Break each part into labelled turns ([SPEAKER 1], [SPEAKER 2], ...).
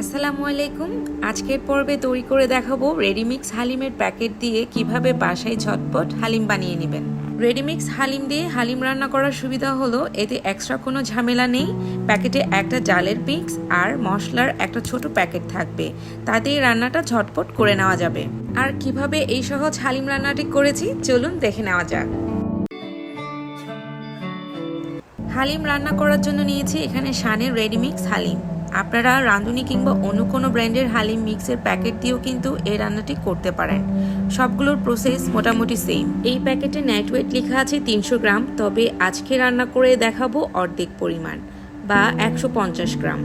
[SPEAKER 1] আসসালামু আলাইকুম। আজকের পর্বে তৈরি করে দেখাবো রেডিমিক্স হালিমের প্যাকেট দিয়ে কীভাবে বাসায় ঝটপট হালিম বানিয়ে নেবেন। রেডিমিক্স হালিম দিয়ে হালিম রান্না করার সুবিধা হলো, এতে এক্সট্রা কোনো ঝামেলা নেই। প্যাকেটে একটা ডালের মিক্স আর মশলার একটা ছোট প্যাকেট থাকবে। তাতেই রান্নাটা ঝটপট করে নেওয়া যাবে। আর কীভাবে এই সহজ হালিম রান্নাটি করেছি, চলুন দেখে নেওয়া যাক। হালিম রান্না করার জন্য নিয়েছি এখানে শানের রেডিমিক্স হালিম। আপনারা রাঁধুনি কিংবা অন্য কোনো ব্র্যান্ডের হালিম মিক্সের প্যাকেট দিয়েও কিন্তু এই রান্নাটি করতে পারেন। সবগুলোর প্রসেস মোটামুটি সেম এই প্যাকেটে নেট ওয়েট লেখা আছে তিনশো গ্রাম, তবে আজকে রান্না করে দেখাবো অর্ধেক পরিমাণ বা একশো পঞ্চাশ গ্রাম।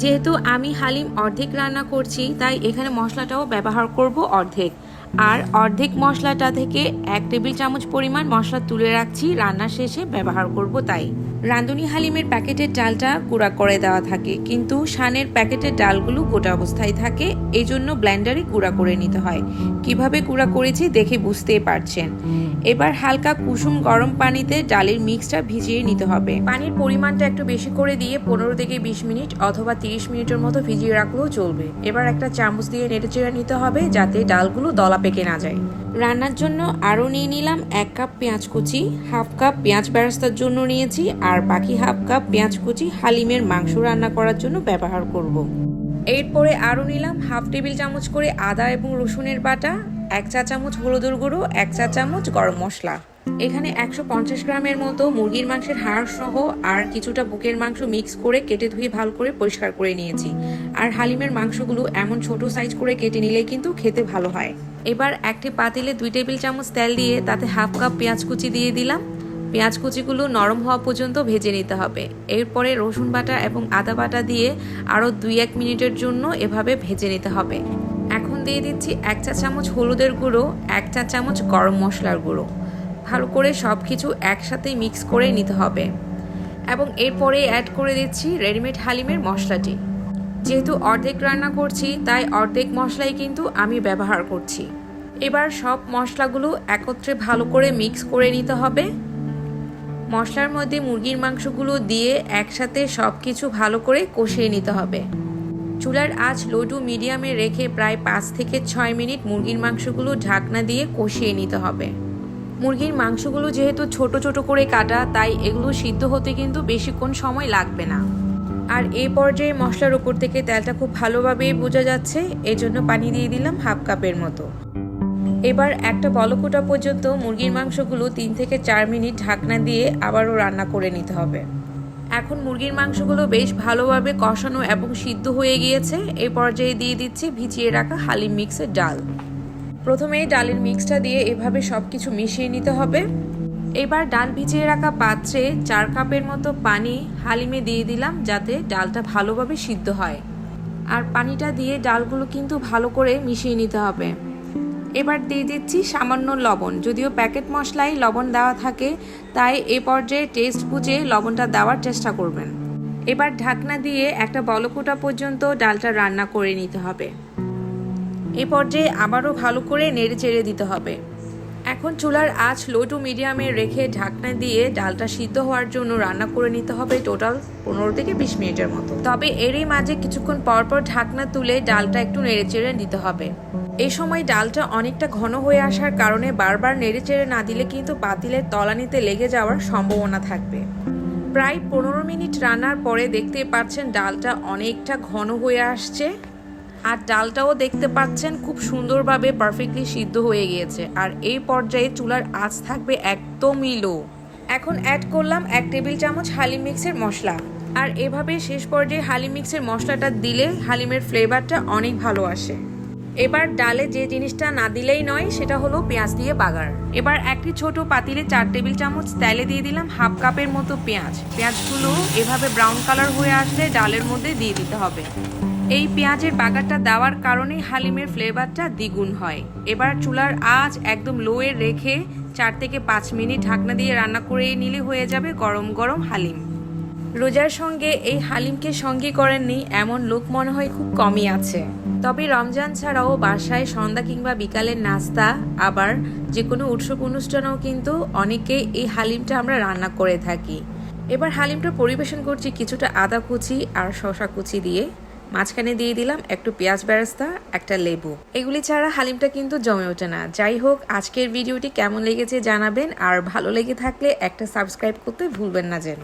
[SPEAKER 1] যেহেতু আমি হালিম অর্ধেক রান্না করছি, তাই এখানে মশলাটাও ব্যবহার করব অর্ধেক। আর অর্ধেক মশলাটা থেকে এক টেবিল চামচ পরিমাণ মশলা তুলে রাখছি, রান্না শেষে ব্যবহার করব তাই। রাঁধুনি হালিমের প্যাকেটের ডালটা গুঁড়া করে দেওয়া থাকে, কিন্তু শানের প্যাকেটের ডালগুলো গোটা অবস্থায় থাকে এই জন্য ব্ল্যান্ডারে গুঁড়া করে নিতে হয়। কীভাবে গুঁড়া করেছি দেখে বুঝতেই পারছেন। এবার হালকা কুসুম গরম পানিতে ডালের মিক্সটা ভিজিয়ে নিতে হবে। পানির পরিমাণটা একটু বেশি করে দিয়ে পনেরো থেকে বিশ মিনিট অথবা তিরিশ মিনিটের মতো ভিজিয়ে রাখলেও চলবে। এবার একটা চামচ দিয়ে নেড়ে চেড়ে নিতে হবে, যাতে ডালগুলো দলা পেকে না যায় রান্নার জন্য আরও নিয়ে নিলাম এক কাপ পেঁয়াজ কুচি, হাফ কাপ পেঁয়াজ বেরাস্তার জন্য নিয়েছি আর বাকি হাফ কাপ পেঁয়াজ কুচি হালিমের মাংস রান্না করার জন্য ব্যবহার করব। এরপরে আরও নিলাম হাফ টেবিল চামচ করে আদা এবং রসুনের বাটা, এক চা চামচ হলুদের গুঁড়ো, এক চা চামচ গরম মশলা এখানে একশো পঞ্চাশ গ্রামের মতো মুরগির মাংসের হাড় সহ আর কিছুটা বুকের মাংস মিক্স করে কেটে ধুয়ে ভালো করে পরিষ্কার করে নিয়েছি। আর হালিমের মাংসগুলো এমন ছোট সাইজ করে কেটে নিলে কিন্তু খেতে ভালো হয়। এবার একটি পাতিলে দুই টেবিল চামচ তেল দিয়ে তাতে হাফ কাপ পেঁয়াজ কুচি দিয়ে দিলাম। পেঁয়াজ কুচিগুলো নরম হওয়া পর্যন্ত ভেজে নিতে হবে। এরপরে রসুন বাটা এবং আদা বাটা দিয়ে আরও দুই এক মিনিটের জন্য এভাবে ভেজে নিতে হবে। এখন দিয়ে দিচ্ছি এক চা চামচ হলুদের গুঁড়ো, এক চা চামচ গরম মশলার গুঁড়ো। ভালো করে সব কিছু একসাথে মিক্স করে নিতে হবে। এবং এরপরে অ্যাড করে দিচ্ছি রেডিমেড হালিমের মশলাটি। যেহেতু অর্ধেক রান্না করছি, তাই অর্ধেক মশলাই কিন্তু আমি ব্যবহার করছি। এবার সব মশলাগুলো একত্রে ভালো করে মিক্স করে নিতে হবে। মশলার মধ্যে মুরগির মাংসগুলো দিয়ে একসাথে সব কিছু ভালো করে কষিয়ে নিতে হবে। চুলার আঁচ লো টু মিডিয়ামে রেখে প্রায় পাঁচ থেকে ছয় মিনিট মুরগির মাংসগুলো ঢাকনা দিয়ে কষিয়ে নিতে হবে। মুরগির মাংসগুলো যেহেতু ছোট ছোট করে কাটা, তাই এগুলো সিদ্ধ হতে কিন্তু বেশিক্ষণ সময় লাগবে না। আর এই পর্যায়ে মশলার উপর থেকে তেলটা খুব ভালোভাবে বোঝা যাচ্ছে, এজন্য পানি দিয়ে দিলাম হাফ কাপের মতো। এবার একটা বলকুটা পর্যন্ত মুরগির মাংসগুলো তিন থেকে চার মিনিট ঢাকনা দিয়ে আবারও রান্না করে নিতে হবে। এখন মুরগির মাংসগুলো বেশ ভালোভাবে কষানো এবং সিদ্ধ হয়ে গিয়েছে। এই পর্যায়ে দিয়ে দিচ্ছি ভিজিয়ে রাখা হালিম মিক্সের ডাল। প্রথমে ডালের মিক্সটা দিয়ে এভাবে সব কিছু মিশিয়ে নিতে হবে। এবার ডাল ভিজিয়ে রাখা পাত্রে চার কাপের মতো পানি হালিমে দিয়ে দিলাম যাতে ডালটা ভালোভাবে সিদ্ধ হয়। আর পানিটা দিয়ে ডালগুলো কিন্তু ভালো করে মিশিয়ে নিতে হবে। এবার দিয়ে দিচ্ছি সামান্য লবণ। যদিও প্যাকেট মশলায় লবণ দেওয়া থাকে, তাই এ পর্যায়ে টেস্ট বুঝে লবণটা দেওয়ার চেষ্টা করবেন। এবার ঢাকনা দিয়ে একটা বলকুটা পর্যন্ত ডালটা রান্না করে নিতে হবে। এ পর্যায়ে আবারও ভালো করে নেড়ে চেড়ে দিতে হবে। এখন চুলার আঁচ লো টু মিডিয়ামে রেখে ঢাকনা দিয়ে ডালটা সিদ্ধ হওয়ার জন্য রান্না করে নিতে হবে টোটাল পনেরো থেকে বিশ মিনিটের মতো। তবে এরই মাঝে কিছুক্ষণ পরপর ঢাকনা তুলে ডালটা একটু নেড়ে চেড়ে দিতে হবে। এই সময় ডালটা অনেকটা ঘন হয়ে আসার কারণে বারবার নেড়ে চেড়ে না দিলে কিন্তু পাতিলের তলানিতে লেগে যাওয়ার সম্ভাবনা থাকবে। প্রায় পনেরো মিনিট রান্নার পরে দেখতে পাচ্ছেন ডালটা অনেকটা ঘন হয়ে আসছে। আর ডালটাও দেখতে পাচ্ছেন খুব সুন্দরভাবে পারফেক্টলি সিদ্ধ হয়ে গিয়েছে। আর এই পর্যায়ে চুলার আঁচ থাকবে একদমই লো এখন অ্যাড করলাম এক টেবিল চামচ হালিম মিক্সের মশলা। আর এভাবে শেষ পর্যায়ে হালিম মিক্সের মশলাটা দিলে হালিমের ফ্লেভারটা অনেক ভালো আসে। এবার ডালে যে জিনিসটা না দিলেই নয়, সেটা হলো পেঁয়াজ দিয়ে বাগার। এবার একটি ছোট পাতিলে চার টেবিল চামচ তেলে দিয়ে দিলাম হাফ কাপের মতো পেঁয়াজ। পেঁয়াজগুলো এভাবে ব্রাউন কালার হয়ে আসলে ডালের মধ্যে দিয়ে দিতে হবে। এই পেঁয়াজের বাগারটা দেওয়ার কারণে হালিমের ফ্লেভারটা দ্বিগুণ হয়। এবার চুলার আঁচ একদম লোয়ে রেখে চার থেকে পাঁচ মিনিট ঢাকনা দিয়ে রান্না করে নিলে হয়ে যাবে গরম গরম হালিম। রোজার সঙ্গে এই হালিমকে সঙ্গী করেননি এমন লোক মনে হয় খুব কমই আছে। তবে রমজান ছাড়াও বাসায় সন্ধ্যা কিংবা বিকালের নাস্তা, আবার যে কোনো উৎসব অনুষ্ঠানেও কিন্তু অনেকে এই হালিমটা আমরা রান্না করে থাকি। এবার হালিমটা পরিবেশন করছি কিছুটা আদা কুচি আর শশা কুচি দিয়ে। মাঝখানে দিয়ে দিলাম একটু পেঁয়াজ বেরেস্তা, একটা লেবু। এগুলি ছাড়া হালিমটা কিন্তু জমে ওঠে না। যাই হোক, আজকের ভিডিওটি কেমন লেগেছে জানাবেন, আর ভালো লেগে থাকলে একটা সাবস্ক্রাইব করতে ভুলবেন না যেন।